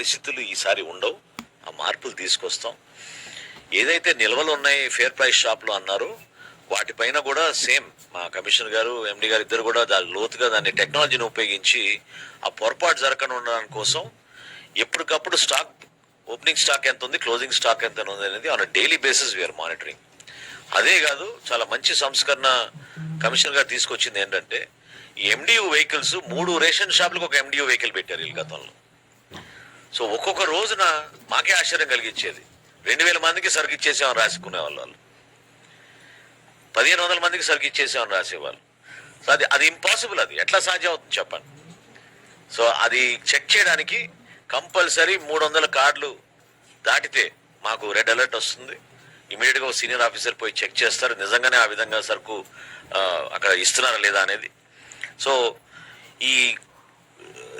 పరిస్థితులు ఈసారి ఉండవు. ఆ మార్పులు తీసుకొస్తాం. ఏదైతే నిల్వలు ఉన్నాయి ఫేర్ ప్రైస్ షాప్లో అన్నారో వాటిపైన కూడా సేమ్ మా కమిషనర్ గారు ఎండి గారు ఇద్దరు కూడా దాని లోతుగా దాన్ని టెక్నాలజీని ఉపయోగించి ఆ పొరపాటు జరగకుండా ఉండడానికి కోసం ఎప్పటికప్పుడు స్టాక్ ఓపెనింగ్ స్టాక్ ఎంత ఉంది క్లోజింగ్ స్టాక్ ఎంత ఉంది అనేది on daily basis we are monitoring. అదే కాదు చాలా మంచి సంస్కరణ కమిషనర్ గారు తీసుకొచ్చింది ఏంటంటే ఈ ఎండియూ వెహికల్స్ మూడు రేషన్ షాపులకు ఒక ఎండియూ వెహికల్ పెట్టారు వీళ్ళు గతంలో. సో ఒక్కొక్క రోజున మాకే ఆశ్చర్యం కలిగించేది. రెండు వేల మందికి సరుకు ఇచ్చేసామని రాసుకునే వాళ్ళు. వాళ్ళు పదిహేను వందల మందికి సరుకు ఇచ్చేసామని రాసేవాళ్ళు. సో అది అది ఇంపాసిబుల్ అది. ఎట్లా సాధ్యం అవుతుంది చెప్పండి. సో అది చెక్ చేయడానికి కంపల్సరీ మూడు వందల కార్డులు దాటితే మాకు రెడ్ అలర్ట్ వస్తుంది. ఇమీడియట్గా ఒక సీనియర్ ఆఫీసర్ పోయి చెక్ చేస్తారు. నిజంగానే ఆ విధంగా సరుకు అక్కడ ఇస్తున్నారా లేదా అనేది. సో ఈ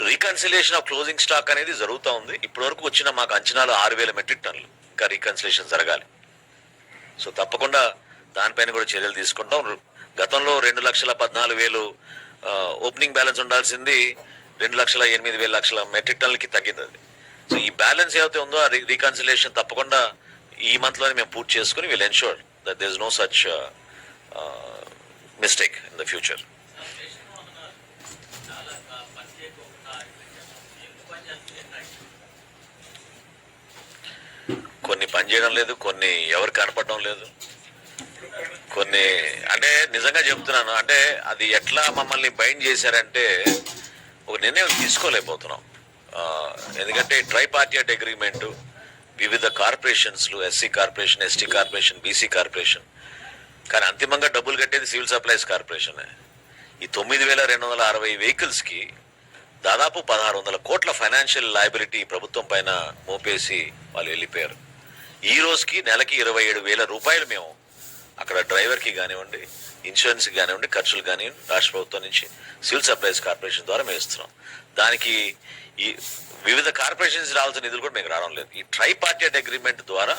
రీకన్సిలేషన్ ఆఫ్ క్లోజింగ్ స్టాక్ అనేది జరుగుతూ ఉంది. ఇప్పటి వరకు వచ్చిన మాకు అంచనాలు ఆరు వేల మెట్రిక్ టన్నులు. ఇంకా రీకన్సిలేషన్ జరగాలి. సో తప్పకుండా దానిపైన కూడా చర్యలు తీసుకుంటాం. గతంలో రెండు లక్షల పద్నాలుగు వేలు ఓపెనింగ్ బ్యాలెన్స్ ఉండాల్సింది రెండు లక్షల ఎనిమిది వేల లక్షల మెట్రిక్ టన్నులకి తగ్గింది అది సో ఈ బ్యాలెన్స్ ఏదైతే ఉందో ఆ రీకన్సిలేషన్ తప్పకుండా ఈ మంత్లోనే మేము పూర్తి చేసుకుని will ensure that there is no such mistake in the future కొన్ని పనిచేయడం లేదు కొన్ని ఎవరు కనపడడం లేదు. కొన్ని అంటే నిజంగా చెప్తున్నాను అంటే అది ఎట్లా మమ్మల్ని బైండ్ చేశారంటే ఒక నిర్ణయం తీసుకోలేకపోతున్నాం. ఎందుకంటే ట్రై పార్టీ అగ్రిమెంట్ వివిధ కార్పొరేషన్స్లు SC corporation ST corporation BC corporation. కానీ అంతిమంగా డబ్బులు కట్టేది సివిల్ సప్లైస్ కార్పొరేషనే. ఈ తొమ్మిది వేల రెండు వందల అరవై వెహికల్స్కి దాదాపు పదహారు వందల కోట్ల ఫైనాన్షియల్ లయబిలిటీ ప్రభుత్వం పైన మోపేసి వాళ్ళు వెళ్ళిపోయారు. ఈ రోజుకి నెలకి ఇరవై ఏడు వేల రూపాయలు మేము అక్కడ డ్రైవర్కి కానివ్వండి ఇన్సూరెన్స్కి కానివ్వండి ఖర్చులు కానివ్వండి రాష్ట్ర ప్రభుత్వం నుంచి సివిల్ సప్లైస్ కార్పొరేషన్ ద్వారా మేము ఇస్తున్నాం. దానికి ఈ వివిధ కార్పొరేషన్స్ రావాల్సిన నిధులు కూడా మీకు రావడం లేదు. ఈ ట్రై పార్టీ అగ్రిమెంట్ ద్వారా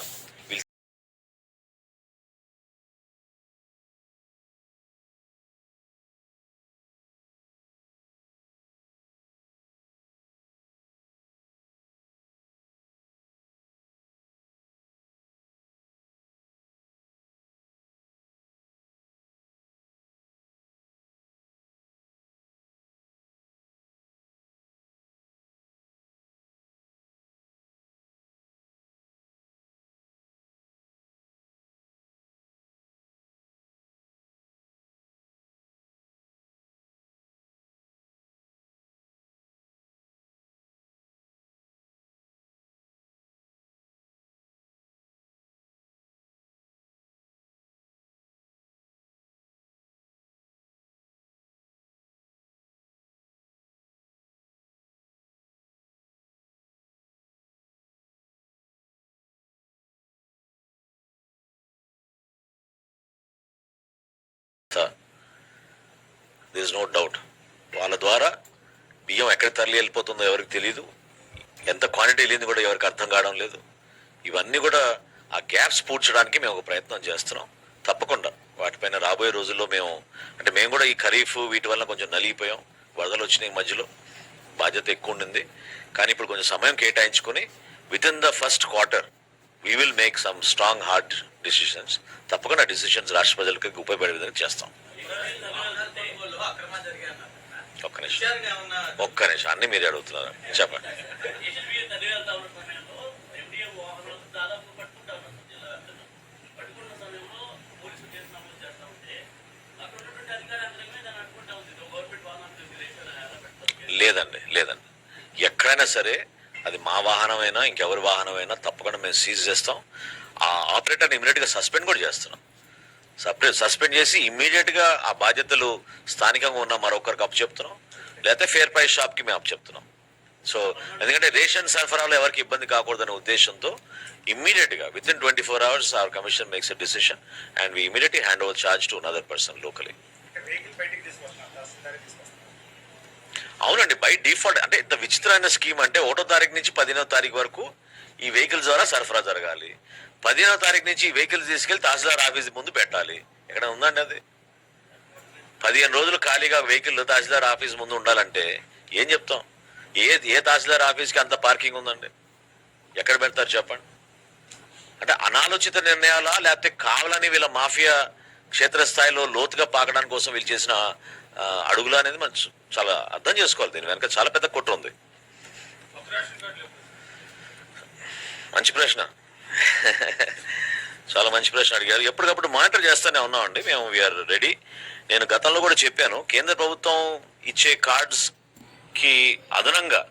దిస్ నో డౌట్ వాళ్ళ ద్వారా బియ్యం ఎక్కడ తరలి వెళ్ళిపోతుందో ఎవరికి తెలియదు ఎంత క్వాంటిటీ వెళ్ళింది కూడా ఎవరికి అర్థం కావడం లేదు. ఇవన్నీ కూడా ఆ గ్యాప్స్ పూడ్చడానికి మేము ఒక ప్రయత్నం చేస్తున్నాం. తప్పకుండా. వాటిపైన రాబోయే రోజుల్లో మేము అంటే మేము కూడా ఈ ఖరీఫ్ వీటి వల్ల కొంచెం నలిగిపోయాం. వరదలు వచ్చినాయి మధ్యలో. బాధ్యత ఎక్కువ ఉండింది. కానీ ఇప్పుడు కొంచెం సమయం కేటాయించుకొని within the first quarter we will make some strong hard decisions తప్పకుండా డిసిషన్స్ రాష్ట్ర ప్రజలకు ఉపయోగపడే విధంగా చేస్తాం. ఒక్క నిమిషం. ఒక్క నిమిషం. అన్ని మీరు అడుగుతున్నారు. చెప్పండి. లేదండి లేదండి. ఎక్కడైనా సరే అది మా వాహనమైనా ఇంకెవరి వాహనమైనా తప్పకుండా మేము సీజ్ చేస్తాం. ఆ ఆపరేటర్ని ఇమీడియట్గా సస్పెండ్ కూడా చేస్తున్నాం. సస్పెండ్ చేసి ఇమ్మీడియట్గా ఆ బాధ్యతలు స్థానికంగా ఉన్న మరొకరికి అప్పు చెప్తున్నాం లేకపోతే ఫేర్ ప్రైస్ షాప్కి మేము అప్పచెప్తున్నాం. సో ఎందుకంటే రేషన్ సరఫరాలో ఎవరికి ఇబ్బంది కాకూడదనే ఉద్దేశంతో ఇమ్మీడియట్గా within twenty four hours our commission makes a decision and we immediately hand over charge to another person locally vehicle అవునండి బై డిఫాల్ట్ అంటే ఇంత విచిత్రమైన స్కీమ్ అంటే ఒకటో తారీఖు నుంచి పదిహేనో తారీఖు వరకు ఈ వెహికల్స్ ద్వారా సరఫరా జరగాలి. పదిహేనో తారీఖు నుంచి వెహికల్ వెహికల్స్ తీసుకెళ్ళి తహసీల్దార్ ఆఫీస్ ముందు పెట్టాలి. ఎక్కడ ఉందండి అది? పదిహేను రోజులు ఖాళీగా వెహికల్ తహసీల్దార్ ఆఫీస్ ముందు ఉండాలంటే ఏం చెప్తాం? ఏ ఏ తహసీల్దార్ ఆఫీస్కి అంత పార్కింగ్ ఉందండి? ఎక్కడ పెడతారు చెప్పండి. అంటే అనాలోచిత నిర్ణయాలా లేకపోతే కావాలని వీళ్ళ మాఫియా క్షేత్రస్థాయిలో లోతుగా పాకడానికి కోసం వీళ్ళు చేసిన అడుగులు అనేది మనం చాలా అర్థం చేసుకోవాలి. దీని వెనక చాలా పెద్ద కుట్ర ఉంది. మంచి ప్రశ్న. చాలా మంచి ప్రశ్న అడిగారు. ఎప్పటికప్పుడు మానిటర్ చేస్తూనే ఉన్నామండి. మేము వీఆర్ రెడీ నేను గతంలో కూడా చెప్పాను కేంద్ర ప్రభుత్వం ఇచ్చే కార్డ్స్కి అదనంగా